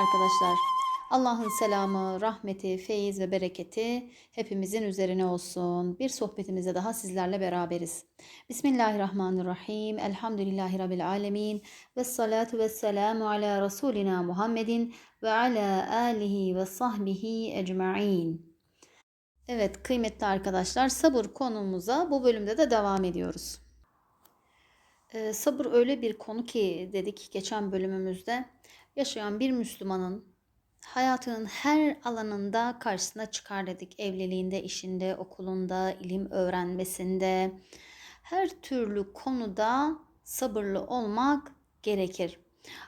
arkadaşlar. Allah'ın selamı, rahmeti, feyiz ve bereketi hepimizin üzerine olsun. Bir sohbetimizde daha sizlerle beraberiz. Bismillahirrahmanirrahim. Elhamdülillahi Rabbil alemin. Ve salatu ve selamu ala Resulina Muhammedin ve ala alihi ve sahbihi ecma'in. Evet kıymetli arkadaşlar sabır konumuza bu bölümde de devam ediyoruz. Ee, sabır öyle bir konu ki dedik geçen bölümümüzde yaşayan bir Müslümanın hayatının her alanında karşısına çıkar dedik. Evliliğinde, işinde, okulunda, ilim öğrenmesinde her türlü konuda sabırlı olmak gerekir.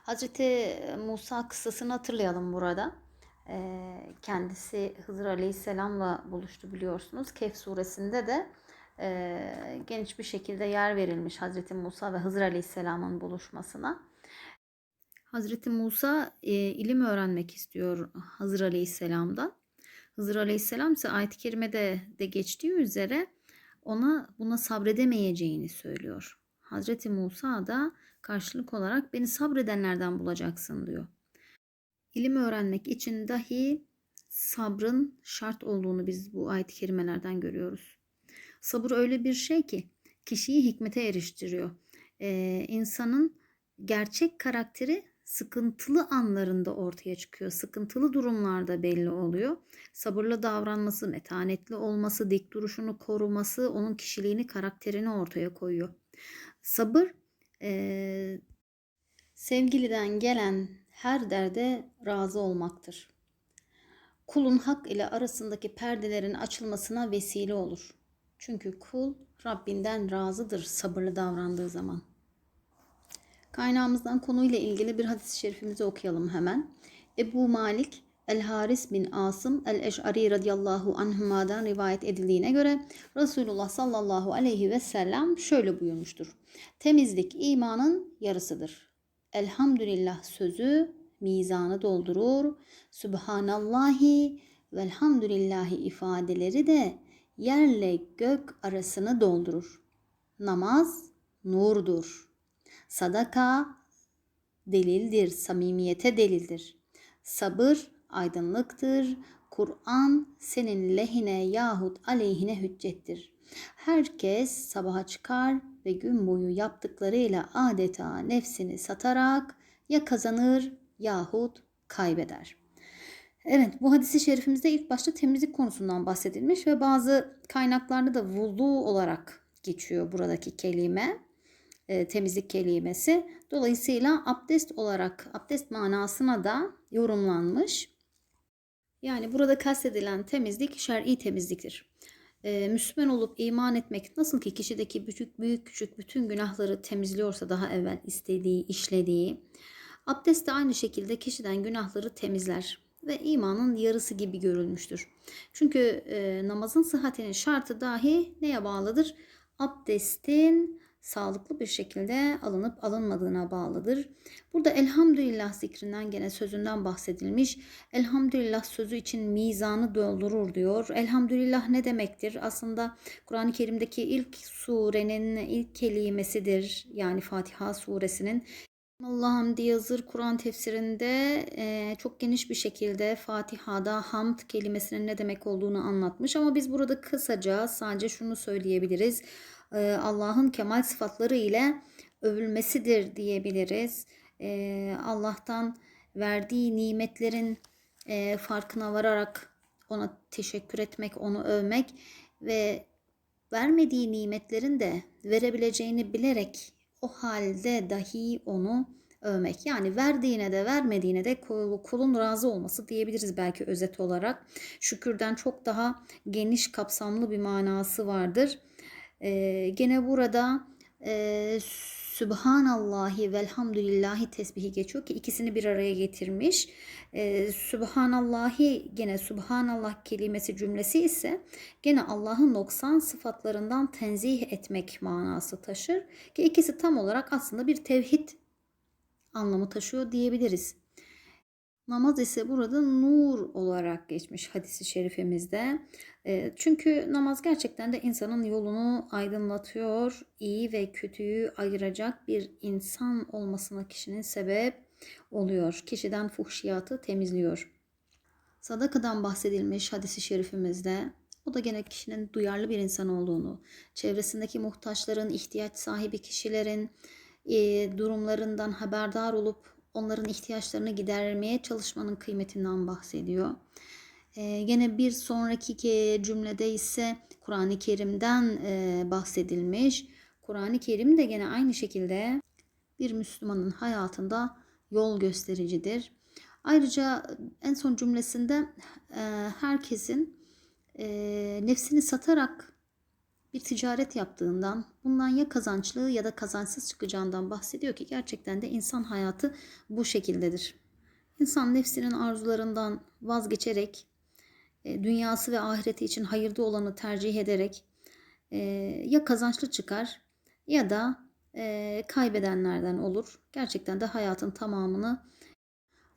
Hazreti Musa kıssasını hatırlayalım burada. Ee, kendisi Hızır Aleyhisselam'la buluştu biliyorsunuz. Kehf suresinde de e, geniş bir şekilde yer verilmiş Hazreti Musa ve Hızır Aleyhisselam'ın buluşmasına. Hazreti Musa e, ilim öğrenmek istiyor Hızır Aleyhisselam'dan. Hızır Aleyhisselam ise ayet-i kerimede de geçtiği üzere ona buna sabredemeyeceğini söylüyor. Hazreti Musa da karşılık olarak beni sabredenlerden bulacaksın diyor. İlim öğrenmek için dahi sabrın şart olduğunu biz bu ayet-i kerimelerden görüyoruz. Sabır öyle bir şey ki kişiyi hikmete eriştiriyor. Ee, insanın gerçek karakteri sıkıntılı anlarında ortaya çıkıyor. Sıkıntılı durumlarda belli oluyor. Sabırlı davranması, metanetli olması, dik duruşunu koruması onun kişiliğini, karakterini ortaya koyuyor. Sabır e, sevgiliden gelen her derde razı olmaktır. Kulun hak ile arasındaki perdelerin açılmasına vesile olur. Çünkü kul Rabbinden razıdır sabırlı davrandığı zaman. Kaynağımızdan konuyla ilgili bir hadis-i şerifimizi okuyalım hemen. Ebu Malik El-Haris bin Asım El-Eş'ari radıyallahu anhuma'dan rivayet edildiğine göre Resulullah sallallahu aleyhi ve sellem şöyle buyurmuştur. Temizlik imanın yarısıdır. Elhamdülillah sözü mizanı doldurur. Subhanallahi velhamdülillahi ifadeleri de yerle gök arasını doldurur. Namaz nurdur. Sadaka delildir, samimiyete delildir. Sabır aydınlıktır. Kur'an senin lehine yahut aleyhine hüccettir. Herkes sabaha çıkar ve gün boyu yaptıklarıyla adeta nefsini satarak ya kazanır yahut kaybeder. Evet bu hadisi şerifimizde ilk başta temizlik konusundan bahsedilmiş ve bazı kaynaklarda da vudu olarak geçiyor buradaki kelime e, temizlik kelimesi. Dolayısıyla abdest olarak abdest manasına da yorumlanmış. Yani burada kastedilen temizlik şer'i temizliktir. Ee, Müslüman olup iman etmek nasıl ki kişideki büyük büyük küçük bütün günahları temizliyorsa daha evvel istediği, işlediği. Abdest de aynı şekilde kişiden günahları temizler ve imanın yarısı gibi görülmüştür. Çünkü e, namazın sıhhatinin şartı dahi neye bağlıdır? Abdestin sağlıklı bir şekilde alınıp alınmadığına bağlıdır. Burada elhamdülillah zikrinden gene sözünden bahsedilmiş. Elhamdülillah sözü için mizanı doldurur diyor. Elhamdülillah ne demektir? Aslında Kur'an-ı Kerim'deki ilk surenin ilk kelimesidir. Yani Fatiha suresinin Allah'ım diye yazır Kur'an tefsirinde e, çok geniş bir şekilde Fatiha'da hamd kelimesinin ne demek olduğunu anlatmış. Ama biz burada kısaca sadece şunu söyleyebiliriz. E, Allah'ın kemal sıfatları ile övülmesidir diyebiliriz. E, Allah'tan verdiği nimetlerin e, farkına vararak ona teşekkür etmek, onu övmek ve vermediği nimetlerin de verebileceğini bilerek o halde dahi onu övmek. Yani verdiğine de vermediğine de kulun razı olması diyebiliriz belki özet olarak. Şükürden çok daha geniş kapsamlı bir manası vardır. Ee, gene burada e, Sübhanallahi velhamdülillahi tesbihi geçiyor ki ikisini bir araya getirmiş. Ee, Sübhanallahi gene Subhanallah kelimesi cümlesi ise gene Allah'ın noksan sıfatlarından tenzih etmek manası taşır. Ki ikisi tam olarak aslında bir tevhid anlamı taşıyor diyebiliriz. Namaz ise burada nur olarak geçmiş hadisi şerifimizde. Çünkü namaz gerçekten de insanın yolunu aydınlatıyor. iyi ve kötüyü ayıracak bir insan olmasına kişinin sebep oluyor. Kişiden fuhşiyatı temizliyor. Sadakadan bahsedilmiş hadisi şerifimizde o da gene kişinin duyarlı bir insan olduğunu, çevresindeki muhtaçların, ihtiyaç sahibi kişilerin e, durumlarından haberdar olup onların ihtiyaçlarını gidermeye çalışmanın kıymetinden bahsediyor. E, gene bir sonraki cümlede ise Kur'an-ı Kerim'den e, bahsedilmiş. Kur'an-ı Kerim de gene aynı şekilde bir Müslümanın hayatında yol göstericidir. Ayrıca en son cümlesinde e, herkesin e, nefsini satarak bir ticaret yaptığından, bundan ya kazançlı ya da kazançsız çıkacağından bahsediyor ki gerçekten de insan hayatı bu şekildedir. İnsan nefsinin arzularından vazgeçerek, e, dünyası ve ahireti için hayırlı olanı tercih ederek e, ya kazançlı çıkar ya da e, kaybedenlerden olur. Gerçekten de hayatın tamamını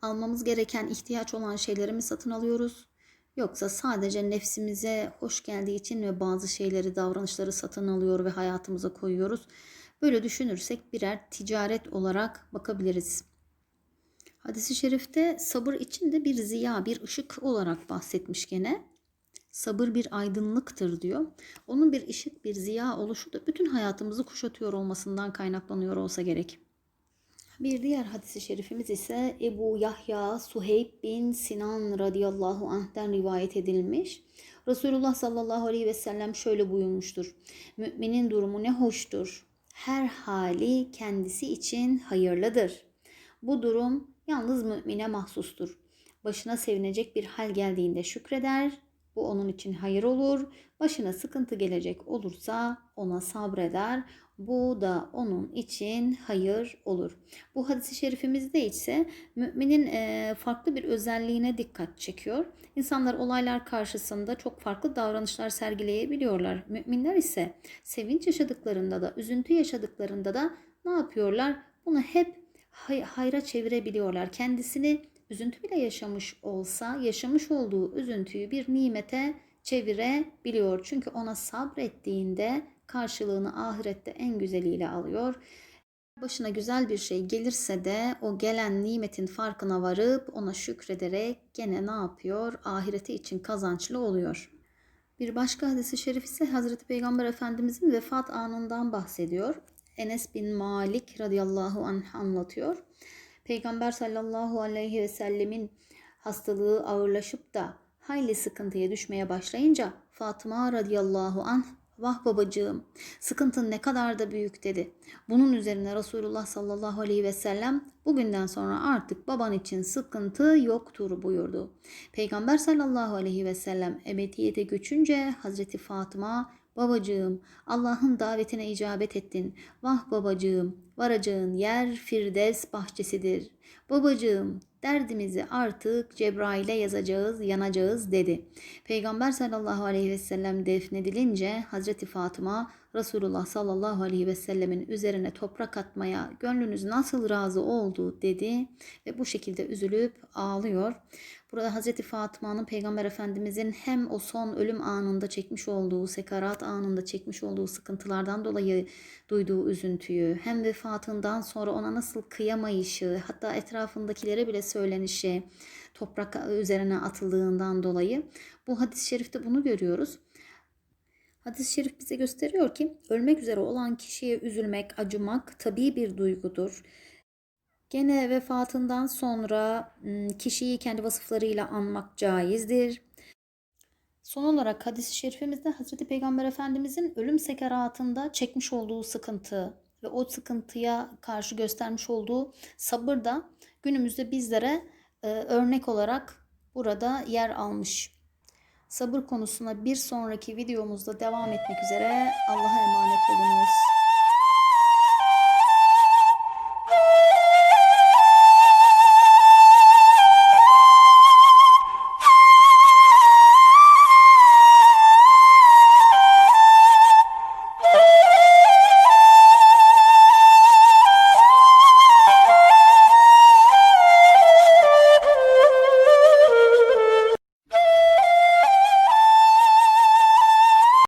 almamız gereken ihtiyaç olan şeyleri mi satın alıyoruz? Yoksa sadece nefsimize hoş geldiği için ve bazı şeyleri, davranışları satın alıyor ve hayatımıza koyuyoruz. Böyle düşünürsek birer ticaret olarak bakabiliriz. Hadis-i şerifte sabır için de bir ziya, bir ışık olarak bahsetmiş gene. Sabır bir aydınlıktır diyor. Onun bir ışık, bir ziya oluşu da bütün hayatımızı kuşatıyor olmasından kaynaklanıyor olsa gerek. Bir diğer hadisi şerifimiz ise Ebu Yahya Suheyb bin Sinan radıyallahu anh'ten rivayet edilmiş. Resulullah sallallahu aleyhi ve sellem şöyle buyurmuştur. Müminin durumu ne hoştur. Her hali kendisi için hayırlıdır. Bu durum yalnız mümine mahsustur. Başına sevinecek bir hal geldiğinde şükreder. Bu onun için hayır olur. Başına sıkıntı gelecek olursa ona sabreder. Bu da onun için hayır olur. Bu hadisi şerifimizde ise müminin e, farklı bir özelliğine dikkat çekiyor. İnsanlar olaylar karşısında çok farklı davranışlar sergileyebiliyorlar. Müminler ise sevinç yaşadıklarında da, üzüntü yaşadıklarında da ne yapıyorlar? Bunu hep hay- hayra çevirebiliyorlar. Kendisini üzüntü bile yaşamış olsa yaşamış olduğu üzüntüyü bir nimete çevirebiliyor. Çünkü ona sabrettiğinde karşılığını ahirette en güzeliyle alıyor. Başına güzel bir şey gelirse de o gelen nimetin farkına varıp ona şükrederek gene ne yapıyor? Ahireti için kazançlı oluyor. Bir başka hadisi şerif ise Hazreti Peygamber Efendimizin vefat anından bahsediyor. Enes bin Malik radıyallahu anh anlatıyor. Peygamber sallallahu aleyhi ve sellemin hastalığı ağırlaşıp da hayli sıkıntıya düşmeye başlayınca Fatıma radıyallahu anh Vah babacığım, sıkıntın ne kadar da büyük dedi. Bunun üzerine Resulullah sallallahu aleyhi ve sellem bugünden sonra artık baban için sıkıntı yoktur buyurdu. Peygamber sallallahu aleyhi ve sellem ebediyete göçünce Hazreti Fatıma Babacığım, Allah'ın davetine icabet ettin. Vah babacığım, varacağın yer Firdevs bahçesidir. Babacığım, derdimizi artık Cebrail'e yazacağız, yanacağız dedi. Peygamber sallallahu aleyhi ve sellem defnedilince Hazreti Fatıma Resulullah sallallahu aleyhi ve sellemin üzerine toprak atmaya gönlünüz nasıl razı oldu dedi ve bu şekilde üzülüp ağlıyor. Burada Hazreti Fatıma'nın Peygamber Efendimizin hem o son ölüm anında çekmiş olduğu, sekarat anında çekmiş olduğu sıkıntılardan dolayı duyduğu üzüntüyü, hem vefatından sonra ona nasıl kıyamayışı, hatta etrafındakilere bile söylenişi, toprak üzerine atıldığından dolayı bu hadis-i şerifte bunu görüyoruz. Hadis-i şerif bize gösteriyor ki ölmek üzere olan kişiye üzülmek, acımak tabii bir duygudur. Gene vefatından sonra kişiyi kendi vasıflarıyla anmak caizdir. Son olarak hadis-i şerifimizde Hazreti Peygamber Efendimizin ölüm sekeratında çekmiş olduğu sıkıntı ve o sıkıntıya karşı göstermiş olduğu sabır da günümüzde bizlere e, örnek olarak burada yer almış. Sabır konusuna bir sonraki videomuzda devam etmek üzere. Allah'a emanet olunuz.